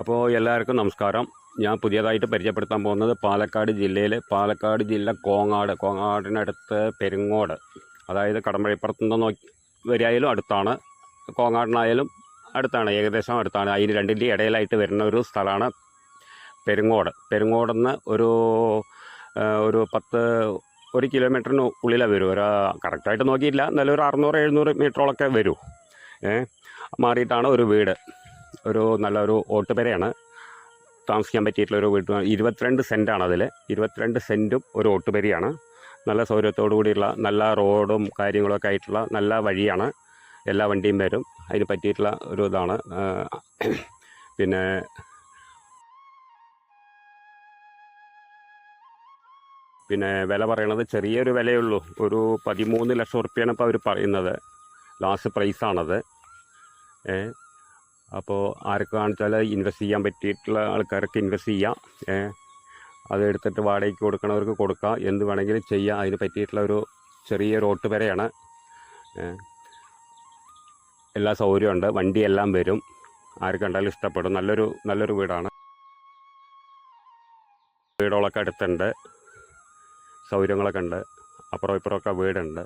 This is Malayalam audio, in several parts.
അപ്പോൾ എല്ലാവർക്കും നമസ്കാരം. ഞാൻ പുതിയതായിട്ട് പരിചയപ്പെടുത്താൻ പോകുന്നത് പാലക്കാട് ജില്ലയിലെ പാലക്കാട് ജില്ല കോങ്ങാട് കോങ്ങാടിനടുത്ത് പെരുങ്ങോട്. അതായത് കടമ്പഴിപ്പുറത്ത് നിന്ന് നോക്കി വരികയായാലും അടുത്താണ്. കോങ്ങാടിനായാലും അടുത്താണ് ഏകദേശം അടുത്താണ്. അതിന് രണ്ടിന്റെ ഇടയിലായിട്ട് വരുന്ന ഒരു സ്ഥലമാണ് പെരുങ്ങോട്. പെരുങ്ങോടെന്ന് ഒരു ഒരു പത്ത് ഒരു കിലോമീറ്ററിന് ഉള്ളിലേ വരും. ഒരു കറക്റ്റായിട്ട് നോക്കിയില്ല. എന്നാലും ഒരു അറുന്നൂറ് എഴുന്നൂറ് മീറ്ററോളൊക്കെ വരും. ഏ മാറിയിട്ടാണ് ഒരു വീട്. ഒരു നല്ലൊരു ഓട്ടുപെരയാണ്. താമസിക്കാൻ പറ്റിയിട്ടുള്ള ഒരു വീട്. ഇരുപത്തിരണ്ട് സെന്റാണ് അതിൽ ഇരുപത്തിരണ്ട് സെന്റും ഒരു ഓട്ടുപെരിയാണ്. നല്ല സൗകര്യത്തോടു കൂടിയുള്ള നല്ല റോഡും കാര്യങ്ങളൊക്കെ ആയിട്ടുള്ള നല്ല വഴിയാണ്. എല്ലാ വണ്ടിയും വരും. അതിന് പറ്റിയിട്ടുള്ള ഒരു ഇതാണ്. പിന്നെ പിന്നെ വില പറയണത് ചെറിയൊരു വിലയുള്ളൂ ഒരു പതിമൂന്ന് ലക്ഷം ഉറുപ്പ്യാണ് ഇപ്പോൾ അവർ പറയുന്നത്. ലാസ്റ്റ് പ്രൈസാണത് ഏ അപ്പോൾ ആരൊക്കെ കാണിച്ചാൽ ഇൻവെസ്റ്റ് ചെയ്യാൻ പറ്റിയിട്ടുള്ള ആൾക്കാർക്ക് ഇൻവെസ്റ്റ് ചെയ്യാം. അത് എടുത്തിട്ട് വാടകയ്ക്ക് കൊടുക്കണവർക്ക് കൊടുക്കാം. എന്ത് വേണമെങ്കിലും ചെയ്യാം. അതിന് പറ്റിയിട്ടുള്ള ഒരു ചെറിയ റോട്ട് വരെയാണ്. എല്ലാ സൗകര്യമുണ്ട് വണ്ടിയെല്ലാം വരും. ആർക്ക് കണ്ടാലും ഇഷ്ടപ്പെടും. നല്ലൊരു നല്ലൊരു വീടാണ്. വീടുകളൊക്കെ അടുത്തുണ്ട്. സൗകര്യങ്ങളൊക്കെ ഉണ്ട്. അപ്പുറം ഇപ്പുറമൊക്കെ വീടുണ്ട്.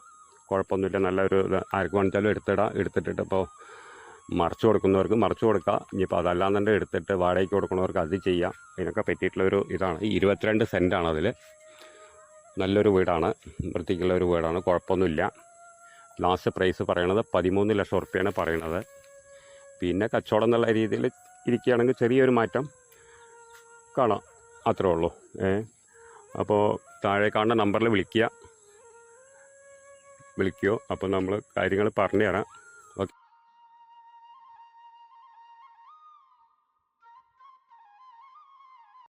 കുഴപ്പമൊന്നുമില്ല. നല്ലൊരു ആർക്ക് വേണിച്ചാലും എടുത്തിടാം. എടുത്തിട്ടിട്ട് ഇപ്പോൾ മറിച്ച് കൊടുക്കുന്നവർക്ക് മറിച്ചു കൊടുക്കാം. ഇനിയിപ്പോൾ അതല്ലാന്നുണ്ടെങ്കിൽ എടുത്തിട്ട് വാടകയ്ക്ക് കൊടുക്കുന്നവർക്ക് അത് ചെയ്യാം. ഇതിനൊക്കെ പറ്റിയിട്ടുള്ളൊരു ഇതാണ്. ഈ ഇരുപത്തിരണ്ട് സെന്റാണ് അതിൽ നല്ലൊരു വീടാണ്. വൃത്തിക്കുള്ള ഒരു വീടാണ്. കുഴപ്പമൊന്നുമില്ല. ലാസ്റ്റ് പ്രൈസ് പറയണത് പതിമൂന്ന് ലക്ഷം ഉറുപ്പ്യാണ് പറയണത്. പിന്നെ കച്ചവടം എന്നുള്ള രീതിയിൽ ഇരിക്കുകയാണെങ്കിൽ ചെറിയൊരു മാറ്റം കാണാം. അത്രേ ഉള്ളൂ. ഏ? അപ്പോൾ താഴെ കാണുന്ന നമ്പറിൽ വിളിക്കുക. വിളിക്കുകയോ അപ്പോൾ നമ്മൾ കാര്യങ്ങൾ പറഞ്ഞു തരാം.